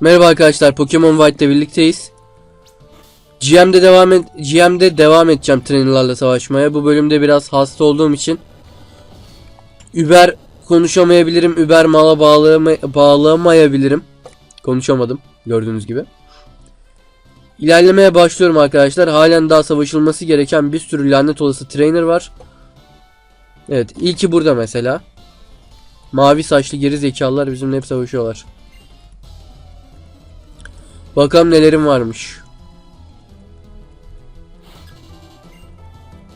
Merhaba arkadaşlar, Pokemon White'de birlikteyiz. GM'de devam et GM'de devam edeceğim trainerlarla savaşmaya. Bu bölümde biraz hasta olduğum için Uber konuşamayabilirim, Uber mala bağlama bağlamayabilirim. Konuşamadım gördüğünüz gibi. İlerlemeye başlıyorum arkadaşlar. Halen daha savaşılması gereken bir sürü lanet olası trainer var. Evet, ilki burada mesela. Mavi saçlı geri zekalılar bizimle hep savaşıyorlar. Bakalım nelerim varmış.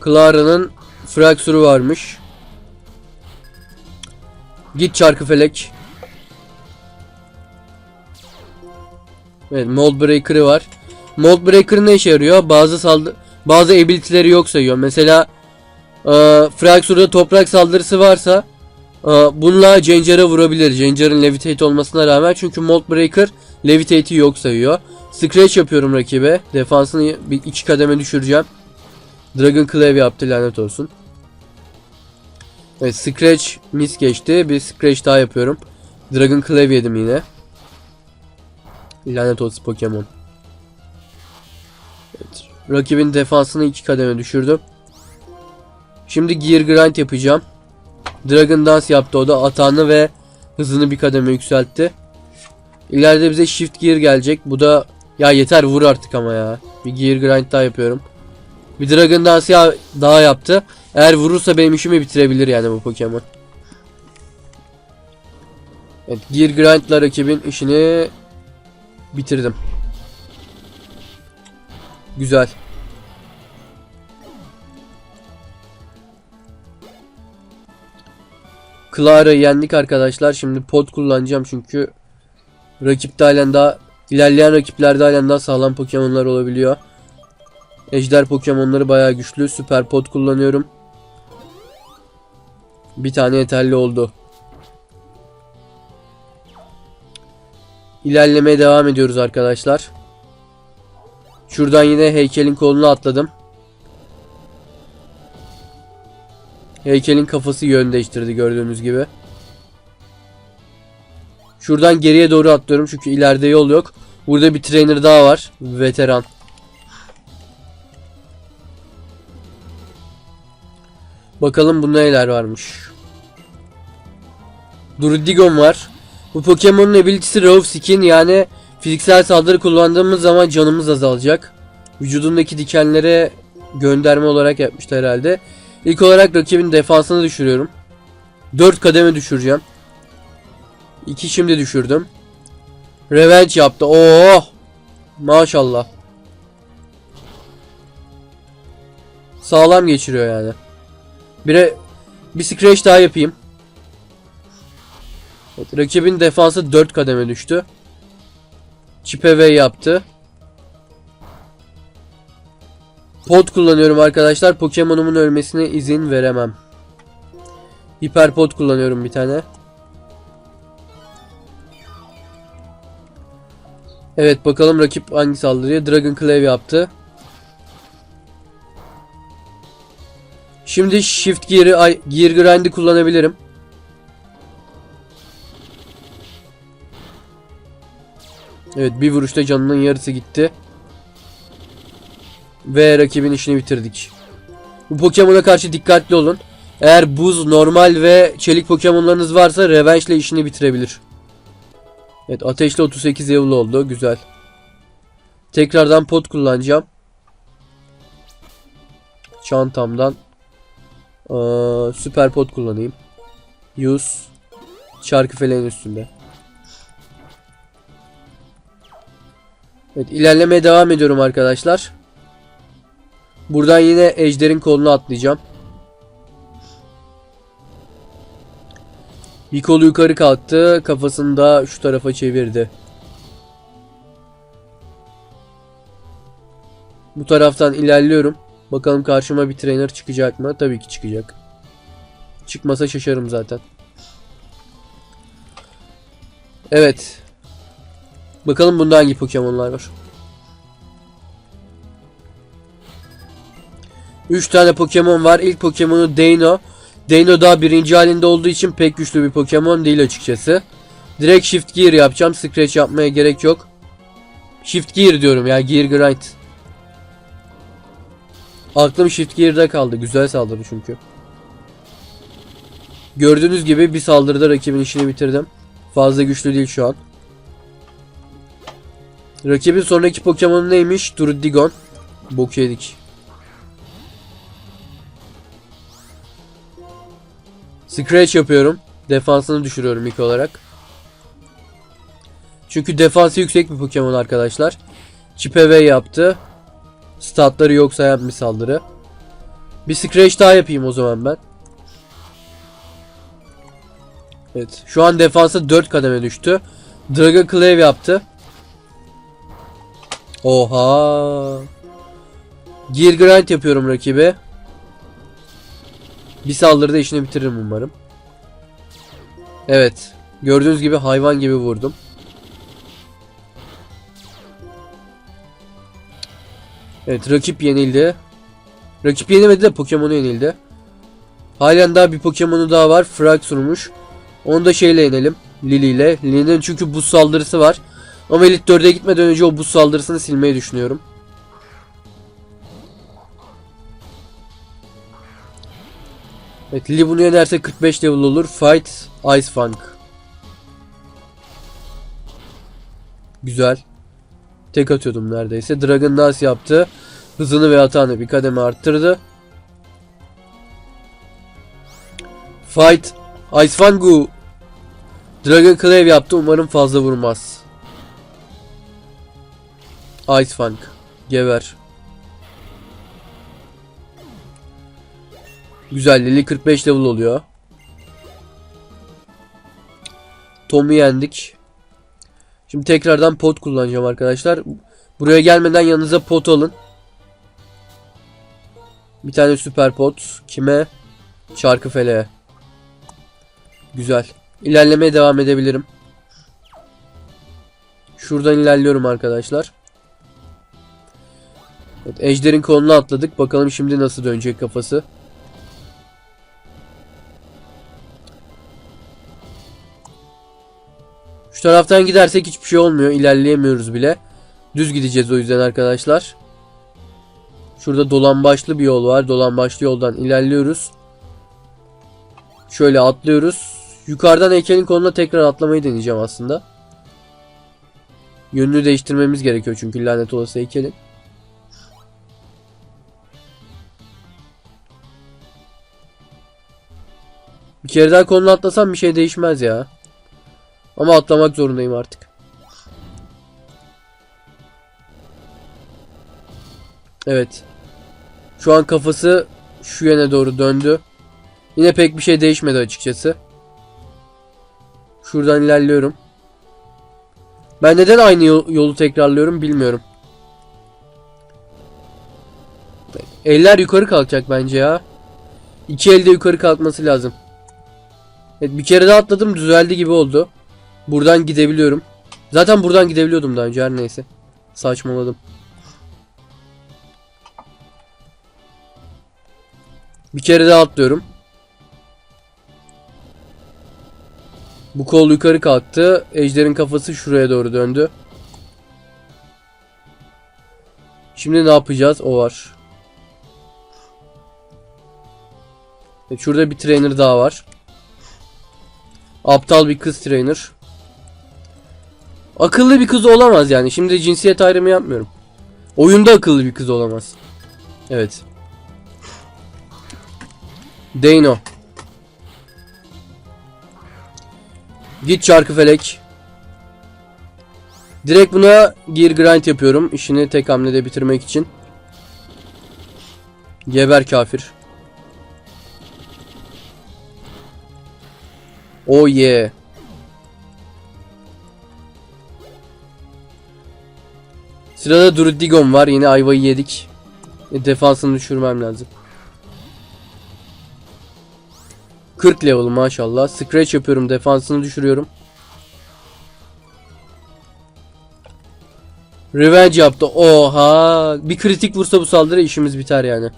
Clara'nın Fraxur'u varmış. Git Çarkıfelek. Evet, Mold Breaker'ı var. Mold Breaker ne işe yarıyor? Bazı saldı bazı ability'leri yok sayıyor. Mesela e, Fraxur'da toprak saldırısı varsa e, bununla Ginger'a vurabilir. Ginger'ın Levitate olmasına rağmen çünkü Mold Breaker Levitate'i yok sayıyor. Scratch yapıyorum rakibe. Defansını bir iki kademe düşüreceğim. Dragon Clave yaptı lanet olsun. Evet Scratch mis geçti. Bir Scratch daha yapıyorum. Dragon Clave yedim yine. Lanet olsun Pokemon. Evet. Rakibin defansını iki kademe düşürdüm. Şimdi Gear Grind yapacağım. Dragon Dance yaptı o da atağını ve hızını bir kademe yükseltti. İleride bize Shift Gear gelecek. Bu da ya yeter vur artık ama ya. Bir Gear Grind daha yapıyorum. Bir Dragon Dance ya- daha yaptı. Eğer vurursa benim işimi bitirebilir yani bu Pokemon. Evet Gear Grind'la rakibin işini bitirdim. Güzel. Clara'yı yendik arkadaşlar. Şimdi pot kullanacağım çünkü rakipte halen daha ilerleyen rakiplerde halen daha sağlam Pokemon'lar olabiliyor. Ejder Pokemon'ları bayağı güçlü. Süper pot kullanıyorum. Bir tane yeterli oldu. İlerlemeye devam ediyoruz arkadaşlar. Şuradan yine heykelin koluna atladım. Heykelin kafası yön değiştirdi gördüğünüz gibi. Şuradan geriye doğru atlıyorum çünkü ileride yol yok. Burada bir trainer daha var. Veteran. Bakalım bunda neler varmış. Drudigon var. Bu Pokemon'un ability'si Raw Skin yani fiziksel saldırı kullandığımız zaman canımız azalacak. Vücudundaki dikenlere gönderme olarak yapmışlar herhalde. İlk olarak rakibin defansını düşürüyorum. 4 kademe düşüreceğim. 2 şimdi düşürdüm. Revenge yaptı. Oo! Maşallah. Sağlam geçiriyor yani. Bire bir scratch daha yapayım. Evet, rakibin defansı 4 kademe düştü. Chip away yaptı. Pod kullanıyorum arkadaşlar. Pokemon'umun ölmesine izin veremem. Hiper pod kullanıyorum bir tane. Evet bakalım rakip hangi saldırıya. Dragon Clave yaptı. Şimdi Shift Gear'ı Gear Grind'i kullanabilirim. Evet bir vuruşta canının yarısı gitti. Ve rakibin işini bitirdik. Bu Pokemon'a karşı dikkatli olun. Eğer buz, normal ve çelik Pokemon'larınız varsa Revenge ile işini bitirebilir. Evet ateşli 38 level oldu. Güzel. Tekrardan pot kullanacağım. Çantamdan Aa, süper pot kullanayım. Use çarkı feleğin üstünde. Evet ilerlemeye devam ediyorum arkadaşlar. Buradan yine ejderin koluna atlayacağım. Bir kolu yukarı kalktı. Kafasını da şu tarafa çevirdi. Bu taraftan ilerliyorum. Bakalım karşıma bir trainer çıkacak mı? Tabii ki çıkacak. Çıkmasa şaşarım zaten. Evet. Bakalım bunda hangi Pokemon'lar var. 3 tane Pokemon var. İlk Pokemon'u Dino. Dino daha birinci halinde olduğu için pek güçlü bir Pokemon değil açıkçası. Direkt shift gear yapacağım. Scratch yapmaya gerek yok. Shift gear diyorum ya. Gear grind. Aklım shift gear'da kaldı. Güzel saldırı çünkü. Gördüğünüz gibi bir saldırıda rakibin işini bitirdim. Fazla güçlü değil şu an. Rakibin sonraki Pokemon'u neymiş? Druddigon. Bok yedik. Scratch yapıyorum. Defansını düşürüyorum ilk olarak. Çünkü defansı yüksek bir Pokemon arkadaşlar. Chipeve yaptı. Statları yok sayan bir saldırı. Bir Scratch daha yapayım o zaman ben. Evet. Şu an defansa 4 kademe düştü. Clave yaptı. Oha. Gear Grind yapıyorum rakibe. Bir saldırıda işini bitiririm umarım. Evet. Gördüğünüz gibi hayvan gibi vurdum. Evet rakip yenildi. Rakip yenemedi de Pokemon'u yenildi. Halen daha bir Pokemon'u daha var. Fraxur'muş. Onu da şeyle yenelim. Lily ile. Lily'nin çünkü buz saldırısı var. Ama Elite 4'e gitmeden önce o buz saldırısını silmeyi düşünüyorum. Evet bunu yenerse 45 level olur. Fight Ice Funk. Güzel. Tek atıyordum neredeyse. Dragon Dance yaptı. Hızını ve atağını bir kademe arttırdı. Fight Ice Fungu Dragon Clave yaptı. Umarım fazla vurmaz. Ice Funk. Geber. Güzel. Lily 45 level oluyor. Tom'u yendik. Şimdi tekrardan pot kullanacağım arkadaşlar. Buraya gelmeden yanınıza pot alın. Bir tane süper pot. Kime? Çarkıfele'ye. Güzel. İlerlemeye devam edebilirim. Şuradan ilerliyorum arkadaşlar. Evet, Ejder'in koluna atladık. Bakalım şimdi nasıl dönecek kafası. Şu taraftan gidersek hiçbir şey olmuyor. İlerleyemiyoruz bile. Düz gideceğiz o yüzden arkadaşlar. Şurada dolambaçlı bir yol var. Dolambaçlı yoldan ilerliyoruz. Şöyle atlıyoruz. Yukarıdan heykelin koluna tekrar atlamayı deneyeceğim aslında. Yönünü değiştirmemiz gerekiyor çünkü lanet olası heykelin. Bir kere daha koluna atlasam bir şey değişmez ya. Ama atlamak zorundayım artık. Evet. Şu an kafası şu yöne doğru döndü. Yine pek bir şey değişmedi açıkçası. Şuradan ilerliyorum. Ben neden aynı yol- yolu tekrarlıyorum bilmiyorum. Eller yukarı kalkacak bence ya. İki elde yukarı kalkması lazım. Evet bir kere daha atladım düzeldi gibi oldu. Buradan gidebiliyorum. Zaten buradan gidebiliyordum daha önce her neyse. Saçmaladım. Bir kere daha atlıyorum. Bu kol yukarı kalktı. Ejder'in kafası şuraya doğru döndü. Şimdi ne yapacağız? O var. Evet, şurada bir trainer daha var. Aptal bir kız trainer. Akıllı bir kız olamaz yani. Şimdi cinsiyet ayrımı yapmıyorum. Oyunda akıllı bir kız olamaz. Evet. Dano. Git çarkı felek. Direkt buna gear grind yapıyorum. İşini tek hamlede bitirmek için. Geber kafir. Oh yeah. Sırada Drudigon var. Yine ayvayı yedik. E, defansını düşürmem lazım. 40 level maşallah. Scratch yapıyorum. Defansını düşürüyorum. Revenge yaptı. Oha. Bir kritik vursa bu saldırı işimiz biter yani.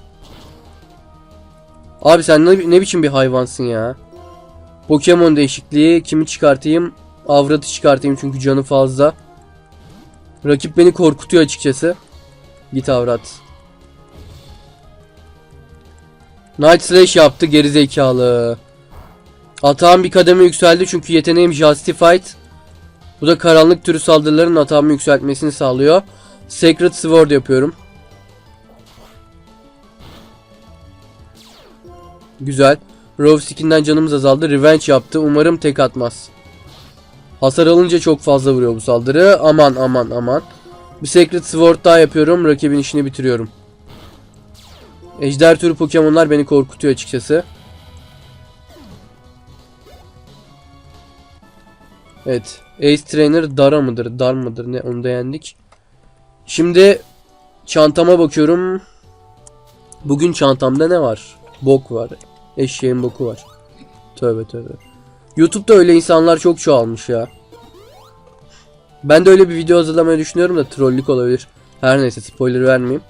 Abi sen ne, ne biçim bir hayvansın ya. Pokemon değişikliği. Kimi çıkartayım? Avrat'ı çıkartayım çünkü canı fazla. Rakip beni korkutuyor açıkçası. Git Avrat. Night Slash yaptı geri zekalı. Atağım bir kademe yükseldi çünkü yeteneğim Justified. Bu da karanlık türü saldırıların atağımı yükseltmesini sağlıyor. Sacred Sword yapıyorum. Güzel. Rove skin'den canımız azaldı. Revenge yaptı. Umarım tek atmaz. Hasar alınca çok fazla vuruyor bu saldırı. Aman aman aman. Bir Sacred Sword daha yapıyorum. Rakibin işini bitiriyorum. Ejder türü Pokemon'lar beni korkutuyor açıkçası. Evet. Ace Trainer Dara mıdır? Dar mıdır? Ne? Onu da yendik. Şimdi çantama bakıyorum. Bugün çantamda ne var? Bok var. Eşeğin boku var. Tövbe tövbe. YouTube'da öyle insanlar çok çoğalmış ya. Ben de öyle bir video hazırlamayı düşünüyorum da trollük olabilir. Her neyse spoiler vermeyeyim.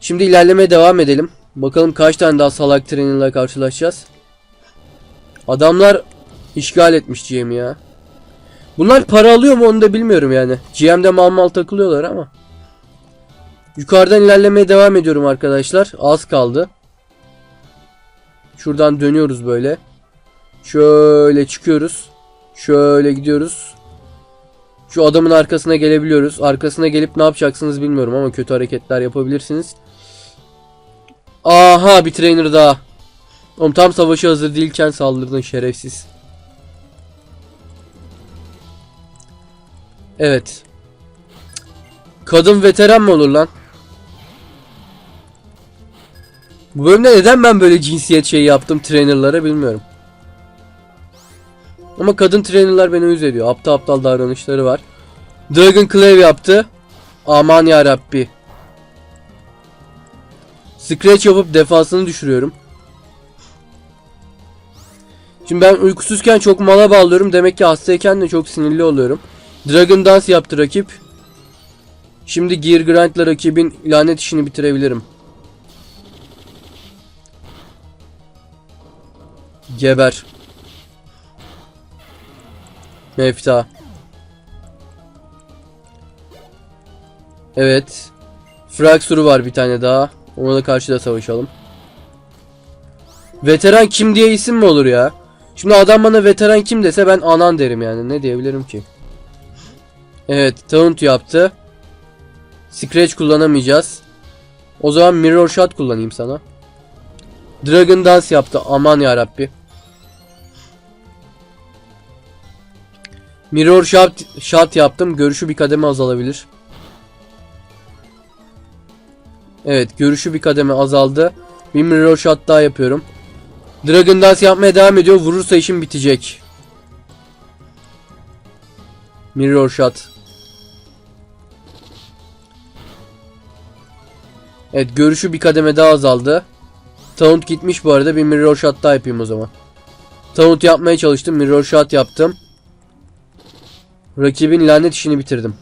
Şimdi ilerlemeye devam edelim. Bakalım kaç tane daha salak trainer'la karşılaşacağız. Adamlar işgal etmiş GM'i ya. Bunlar para alıyor mu onu da bilmiyorum yani. GM'de mal mal takılıyorlar ama. Yukarıdan ilerlemeye devam ediyorum arkadaşlar. Az kaldı. Şuradan dönüyoruz böyle. Şöyle çıkıyoruz. Şöyle gidiyoruz. Şu adamın arkasına gelebiliyoruz. Arkasına gelip ne yapacaksınız bilmiyorum ama kötü hareketler yapabilirsiniz. Aha bir trainer daha. Oğlum tam savaşa hazır değilken saldırdın şerefsiz. Evet. Kadın veteran mı olur lan? Bu bölümde neden ben böyle cinsiyet şeyi yaptım trainerlara bilmiyorum. Ama kadın trainerlar beni üz ediyor. Aptal aptal davranışları var. Dragon Clave yaptı. Aman ya Rabbi. Scratch yapıp defansını düşürüyorum. Şimdi ben uykusuzken çok mala bağlıyorum. Demek ki hastayken de çok sinirli oluyorum. Dragon Dance yaptı rakip. Şimdi Gear Grind'la rakibin lanet işini bitirebilirim. Geber. Mefta. Evet. Fraxur'u var bir tane daha. Ona da karşıda savaşalım. Veteran kim diye isim mi olur ya? Şimdi adam bana veteran kim dese ben anan derim yani. Ne diyebilirim ki? Evet. Taunt yaptı. Scratch kullanamayacağız. O zaman Mirror Shot kullanayım sana. Dragon Dance yaptı. Aman ya Rabbi. Mirror shot, shot yaptım. Görüşü bir kademe azalabilir. Evet görüşü bir kademe azaldı. Bir mirror shot daha yapıyorum. Dragon Dance yapmaya devam ediyor. Vurursa işim bitecek. Mirror shot. Evet görüşü bir kademe daha azaldı. Taunt gitmiş bu arada. Bir mirror shot daha yapayım o zaman. Taunt yapmaya çalıştım. Mirror shot yaptım. Rakibin lanet işini bitirdim.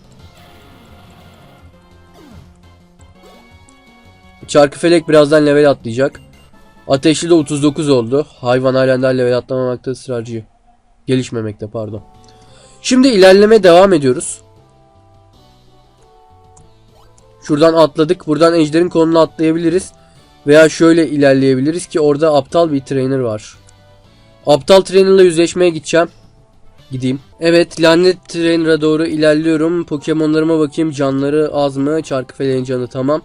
Çarkıfelek birazdan level atlayacak. Ateşli de 39 oldu. Hayvan halen daha level atlamamakta ısrarcı. Gelişmemekte pardon. Şimdi ilerleme devam ediyoruz. Şuradan atladık. Buradan ejderin konuna atlayabiliriz. Veya şöyle ilerleyebiliriz ki orada aptal bir trainer var. Aptal trainerla yüzleşmeye gideceğim. Gideyim. Evet lanet trainer'a doğru ilerliyorum. Pokemonlarıma bakayım canları az mı? Çarkıfeleğin canı tamam.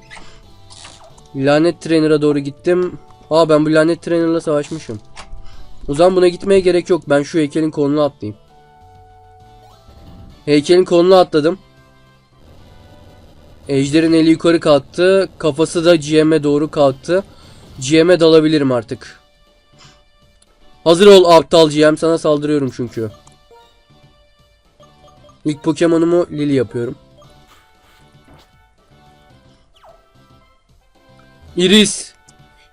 Lanet trainer'a doğru gittim. Aa ben bu lanet trainer'la savaşmışım. O zaman buna gitmeye gerek yok. Ben şu heykelin koluna atlayayım. Heykelin koluna atladım. Ejder'in eli yukarı kalktı. Kafası da GM'e doğru kalktı. GM'e dalabilirim artık. Hazır ol aptal GM sana saldırıyorum çünkü. İlk Pokemon'umu Lily yapıyorum. Iris.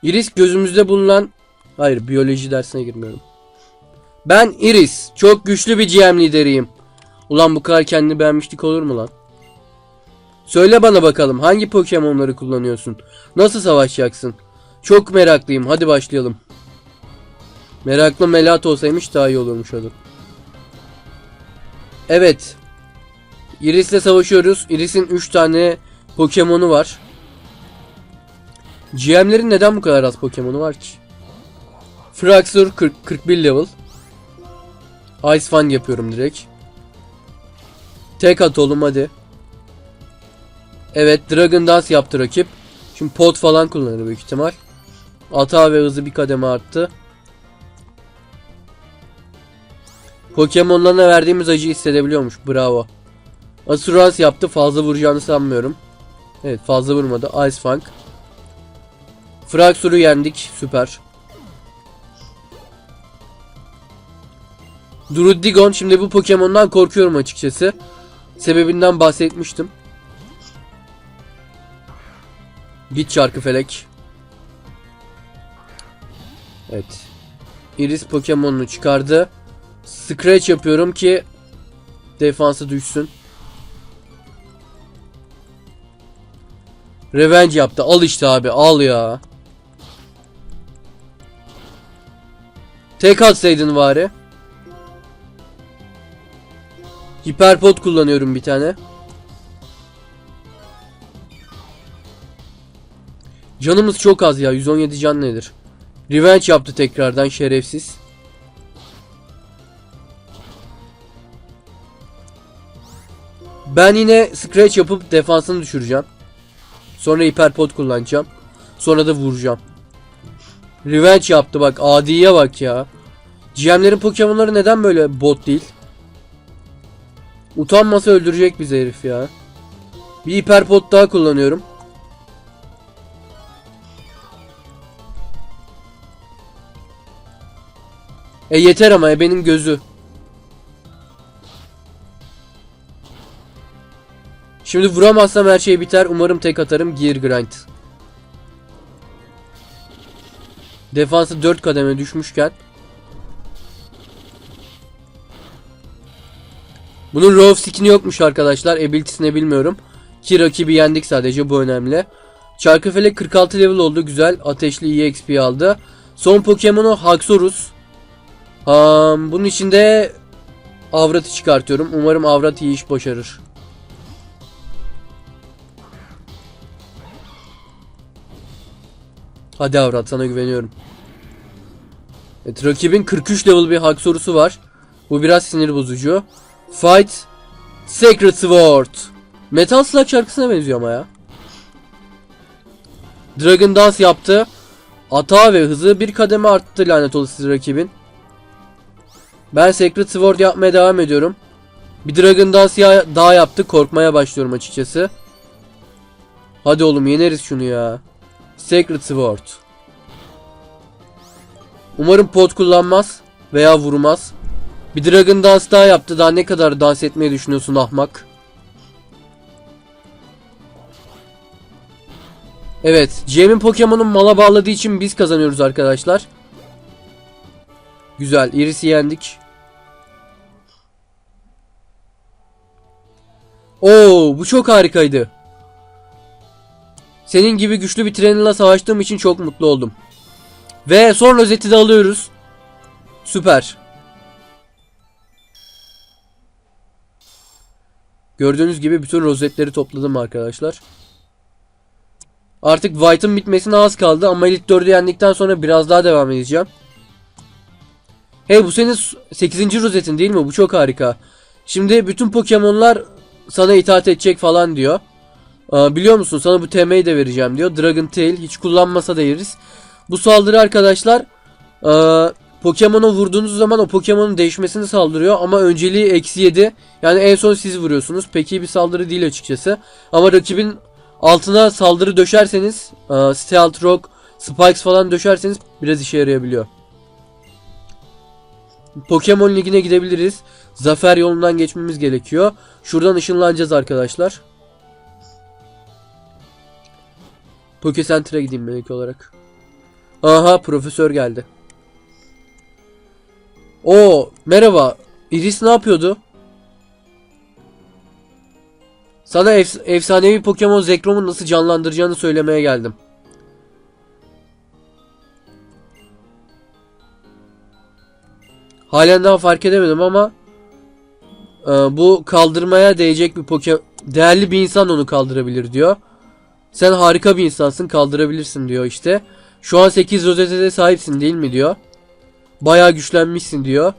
Iris gözümüzde bulunan... Hayır biyoloji dersine girmiyorum. Ben Iris. Çok güçlü bir GM lideriyim. Ulan bu kadar kendini beğenmişlik olur mu lan? Söyle bana bakalım hangi Pokemon'ları kullanıyorsun? Nasıl savaşacaksın? Çok meraklıyım. Hadi başlayalım. Meraklı Melat olsaymış daha iyi olurmuş olur. Evet. Iris'le savaşıyoruz. Iris'in 3 tane Pokemon'u var. GM'lerin neden bu kadar az Pokemon'u var ki? Fraxur 40, 41 level. Ice Fang yapıyorum direkt. Tek at oğlum hadi. Evet Dragon Dance yaptı rakip. Şimdi pot falan kullanır büyük ihtimal. Ata ve hızı bir kademe arttı. Pokemon'larına verdiğimiz acı hissedebiliyormuş. Bravo. Asuras yaptı. Fazla vuracağını sanmıyorum. Evet fazla vurmadı. Ice Fang. Fraxur'u yendik. Süper. Druddigon. Şimdi bu Pokemon'dan korkuyorum açıkçası. Sebebinden bahsetmiştim. Git çarkı felek. Evet. Iris Pokemon'unu çıkardı. Scratch yapıyorum ki defansı düşsün. Revenge yaptı. Al işte abi. Al ya. Tek atsaydın bari. Hiperpot kullanıyorum bir tane. Canımız çok az ya. 117 can nedir? Revenge yaptı tekrardan şerefsiz. Ben yine scratch yapıp defansını düşüreceğim. Sonra hiperpot kullanacağım. Sonra da vuracağım. Revenge yaptı bak. Adiye bak ya. GM'lerin Pokemon'ları neden böyle bot değil? Utanmasa öldürecek bizi herif ya. Bir hiperpot daha kullanıyorum. E yeter ama ebenin gözü. Şimdi vuramazsam her şey biter. Umarım tek atarım. Gear Grind. Defansı 4 kademe düşmüşken. Bunun Rove skin'i yokmuş arkadaşlar. Ability'sini bilmiyorum. Ki rakibi yendik sadece bu önemli. Çarkıfelek 46 level oldu. Güzel. Ateşli EXP aldı. Son Pokemon'u Haxorus. Um, bunun içinde Avrat'ı çıkartıyorum. Umarım Avrat iyi iş başarır. Hadi Avrat sana güveniyorum. Evet, rakibin 43 level bir Haxorus'u var. Bu biraz sinir bozucu. Fight Sacred Sword. Metal Slug şarkısına benziyor ama ya. Dragon Dance yaptı. Ata ve hızı bir kademe arttı lanet olası rakibin. Ben Sacred Sword yapmaya devam ediyorum. Bir Dragon Dance daha yaptı. Korkmaya başlıyorum açıkçası. Hadi oğlum yeneriz şunu ya. Sacred Sword. Umarım pot kullanmaz veya vurmaz. Bir Dragon Dance daha yaptı. Daha ne kadar dans etmeyi düşünüyorsun ahmak? Evet. Jam'in Pokemon'un mala bağladığı için biz kazanıyoruz arkadaşlar. Güzel. Iris'i yendik. Oo, bu çok harikaydı. Senin gibi güçlü bir trenle savaştığım için çok mutlu oldum. Ve son rozeti de alıyoruz. Süper. Gördüğünüz gibi bütün rozetleri topladım arkadaşlar. Artık White'ın bitmesine az kaldı ama Elite 4'ü yendikten sonra biraz daha devam edeceğim. Hey bu senin 8. rozetin değil mi? Bu çok harika. Şimdi bütün Pokemon'lar sana itaat edecek falan diyor. Biliyor musun sana bu TM'yi de vereceğim diyor. Dragon Tail hiç kullanmasa da yeriz. Bu saldırı arkadaşlar aa, Pokemon'a vurduğunuz zaman o Pokemon'un değişmesini saldırıyor ama önceliği eksi 7. Yani en son siz vuruyorsunuz. Pek iyi bir saldırı değil açıkçası. Ama rakibin altına saldırı döşerseniz aa, Stealth Rock, Spikes falan döşerseniz biraz işe yarayabiliyor. Pokemon Ligi'ne gidebiliriz. Zafer yolundan geçmemiz gerekiyor. Şuradan ışınlanacağız arkadaşlar. Poke Center'a gideyim ben ilk olarak. Aha profesör geldi. O merhaba. Iris ne yapıyordu? Sana efs- efsanevi Pokemon Zekrom'u nasıl canlandıracağını söylemeye geldim. Halen daha fark edemedim ama Ee, bu kaldırmaya değecek bir Pokemon değerli bir insan onu kaldırabilir diyor. Sen harika bir insansın kaldırabilirsin diyor işte. Şu an 8 rozetede sahipsin değil mi diyor. Bayağı güçlenmişsin diyor.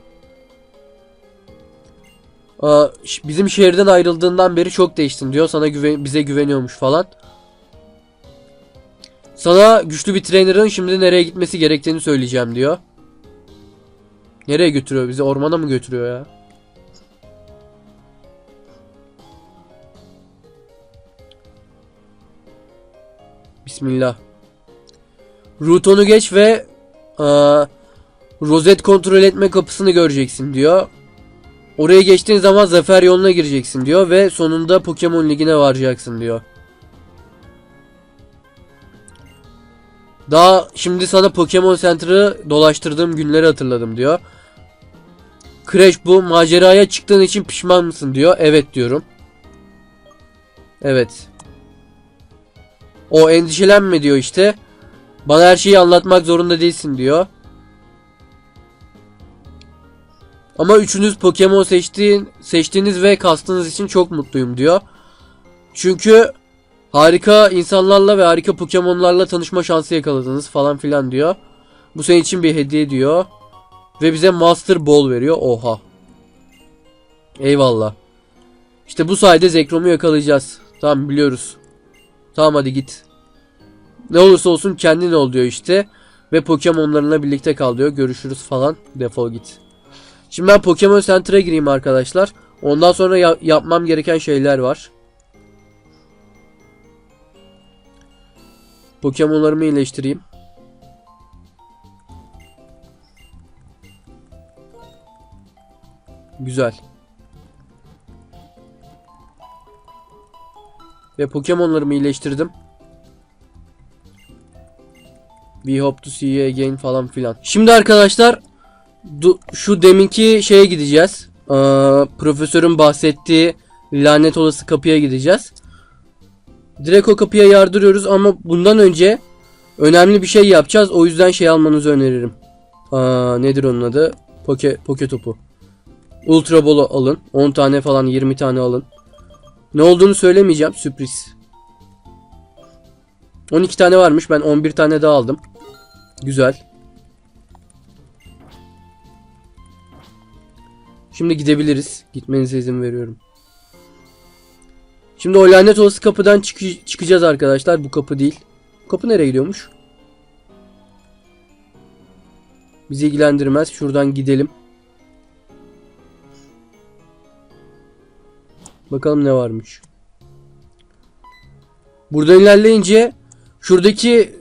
Bizim şehirden ayrıldığından beri çok değiştin diyor. Sana güven bize güveniyormuş falan. Sana güçlü bir trainer'ın şimdi nereye gitmesi gerektiğini söyleyeceğim diyor. Nereye götürüyor bizi? Ormana mı götürüyor ya? Bismillah. Ruton'u geç ve aa, rozet kontrol etme kapısını göreceksin diyor. Oraya geçtiğin zaman zafer yoluna gireceksin diyor ve sonunda Pokemon Ligi'ne varacaksın diyor. Daha şimdi sana Pokemon Center'ı dolaştırdığım günleri hatırladım diyor. Crash bu maceraya çıktığın için pişman mısın diyor. Evet diyorum. Evet. O endişelenme diyor işte. Bana her şeyi anlatmak zorunda değilsin diyor. Ama üçünüz Pokemon seçtiğin, seçtiğiniz ve kastığınız için çok mutluyum diyor. Çünkü harika insanlarla ve harika Pokemon'larla tanışma şansı yakaladınız falan filan diyor. Bu senin için bir hediye diyor. Ve bize Master Ball veriyor. Oha. Eyvallah. İşte bu sayede Zekrom'u yakalayacağız. Tamam biliyoruz. Tamam hadi git. Ne olursa olsun kendin ol diyor işte. Ve Pokemon'larınla birlikte kal diyor. Görüşürüz falan. Defol git. Şimdi ben Pokemon Center'a gireyim arkadaşlar. Ondan sonra ya- yapmam gereken şeyler var. Pokemon'larımı iyileştireyim. Güzel. Ve Pokemon'larımı iyileştirdim. We hope to see you again falan filan. Şimdi arkadaşlar şu deminki şeye gideceğiz. Ee, profesörün bahsettiği lanet olası kapıya gideceğiz. Direkt o kapıya yardırıyoruz ama bundan önce önemli bir şey yapacağız. O yüzden şey almanızı öneririm. Aa, nedir onun adı? Poke, poke topu. Ultra Ball'u alın. 10 tane falan 20 tane alın. Ne olduğunu söylemeyeceğim. Sürpriz. 12 tane varmış. Ben 11 tane daha aldım. Güzel. Şimdi gidebiliriz. Gitmenize izin veriyorum. Şimdi o lanet olası kapıdan çıkı- çıkacağız arkadaşlar. Bu kapı değil. Bu kapı nereye gidiyormuş? Bizi ilgilendirmez. Şuradan gidelim. Bakalım ne varmış. Buradan ilerleyince şuradaki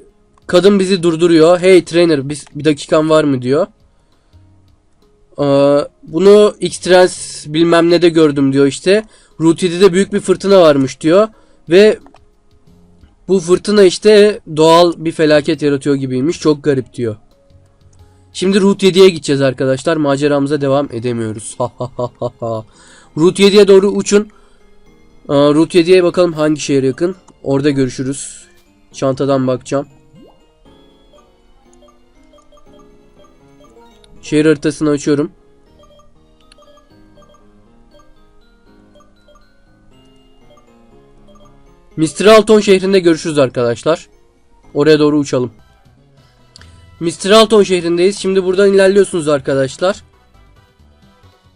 kadın bizi durduruyor. Hey trainer biz bir dakikan var mı diyor. Aa, bunu X-Trans bilmem ne de gördüm diyor işte. Route 7'de büyük bir fırtına varmış diyor. Ve bu fırtına işte doğal bir felaket yaratıyor gibiymiş. Çok garip diyor. Şimdi Route 7'ye gideceğiz arkadaşlar. Maceramıza devam edemiyoruz. Ha. Route 7'ye doğru uçun. Aa, Route 7'ye bakalım hangi şehre yakın. Orada görüşürüz. Çantadan bakacağım. Şehir haritasını açıyorum. Mr. Alton şehrinde görüşürüz arkadaşlar. Oraya doğru uçalım. Mr. Alton şehrindeyiz. Şimdi buradan ilerliyorsunuz arkadaşlar.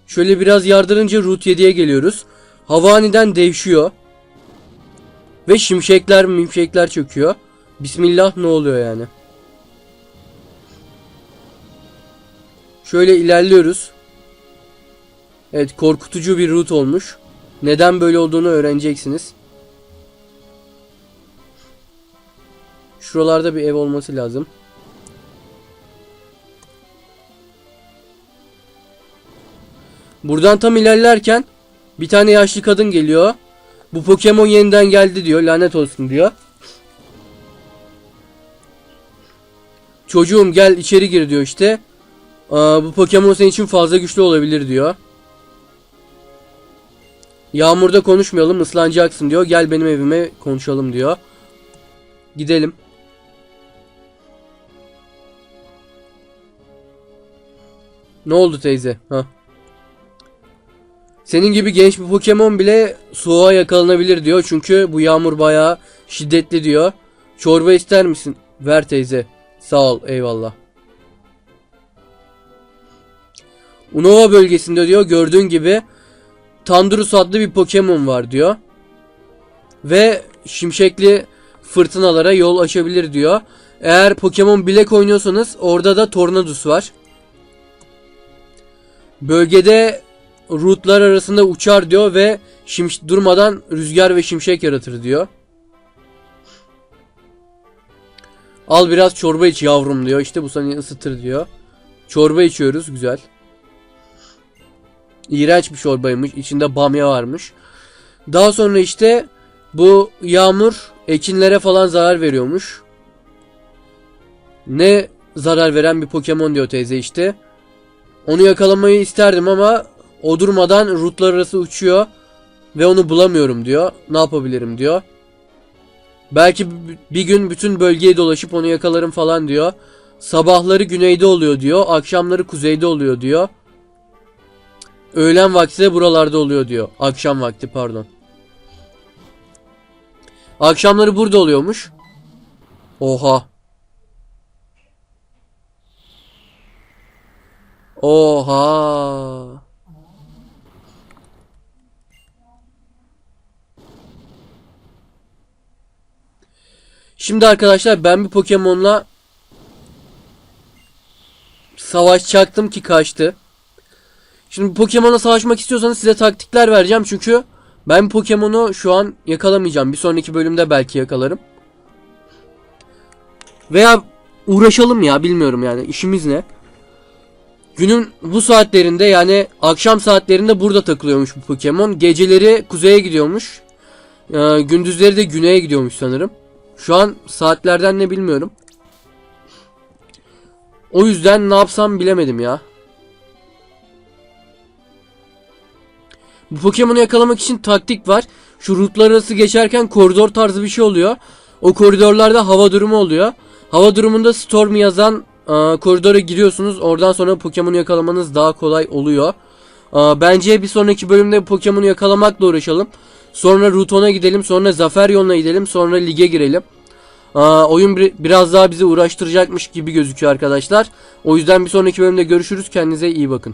Şöyle biraz yardırınca Route 7'ye geliyoruz. Hava aniden devşiyor. Ve şimşekler mimşekler çöküyor. Bismillah ne oluyor yani. Şöyle ilerliyoruz. Evet korkutucu bir route olmuş. Neden böyle olduğunu öğreneceksiniz. Şuralarda bir ev olması lazım. Buradan tam ilerlerken bir tane yaşlı kadın geliyor. Bu Pokemon yeniden geldi diyor. Lanet olsun diyor. Çocuğum gel içeri gir diyor işte. Aa, bu Pokemon senin için fazla güçlü olabilir diyor. Yağmurda konuşmayalım ıslanacaksın diyor. Gel benim evime konuşalım diyor. Gidelim. Ne oldu teyze? Ha. Senin gibi genç bir Pokemon bile soğuğa yakalanabilir diyor. Çünkü bu yağmur bayağı şiddetli diyor. Çorba ister misin? Ver teyze. Sağ ol eyvallah. Unova bölgesinde diyor gördüğün gibi Tandurus adlı bir Pokemon var diyor. Ve şimşekli fırtınalara yol açabilir diyor. Eğer Pokemon Black oynuyorsanız orada da Tornadus var. Bölgede rootlar arasında uçar diyor ve şimş durmadan rüzgar ve şimşek yaratır diyor. Al biraz çorba iç yavrum diyor. İşte bu seni ısıtır diyor. Çorba içiyoruz güzel. İğrenç bir çorbaymış. İçinde bamya varmış. Daha sonra işte bu yağmur ekinlere falan zarar veriyormuş. Ne zarar veren bir Pokemon diyor teyze işte. Onu yakalamayı isterdim ama o durmadan rutlar arası uçuyor ve onu bulamıyorum diyor. Ne yapabilirim diyor. Belki bir gün bütün bölgeyi dolaşıp onu yakalarım falan diyor. Sabahları güneyde oluyor diyor. Akşamları kuzeyde oluyor diyor. Öğlen vakti de buralarda oluyor diyor. Akşam vakti pardon. Akşamları burada oluyormuş. Oha. Oha. Şimdi arkadaşlar ben bir Pokemon'la savaşacaktım ki kaçtı. Şimdi Pokemon'la savaşmak istiyorsanız size taktikler vereceğim çünkü ben Pokemon'u şu an yakalamayacağım. Bir sonraki bölümde belki yakalarım. Veya uğraşalım ya bilmiyorum yani işimiz ne. Günün bu saatlerinde yani akşam saatlerinde burada takılıyormuş bu Pokemon. Geceleri kuzeye gidiyormuş. Ee, gündüzleri de güneye gidiyormuş sanırım. Şu an saatlerden ne bilmiyorum. O yüzden ne yapsam bilemedim ya. Bu Pokemon'u yakalamak için taktik var. Şu rutlar arası geçerken koridor tarzı bir şey oluyor. O koridorlarda hava durumu oluyor. Hava durumunda Storm yazan e, koridora giriyorsunuz. Oradan sonra Pokemon'u yakalamanız daha kolay oluyor. E, bence bir sonraki bölümde Pokemon'u yakalamakla uğraşalım. Sonra Ruton'a gidelim. Sonra Zafer yoluna gidelim. Sonra lige girelim. E, oyun bir- biraz daha bizi uğraştıracakmış gibi gözüküyor arkadaşlar. O yüzden bir sonraki bölümde görüşürüz. Kendinize iyi bakın.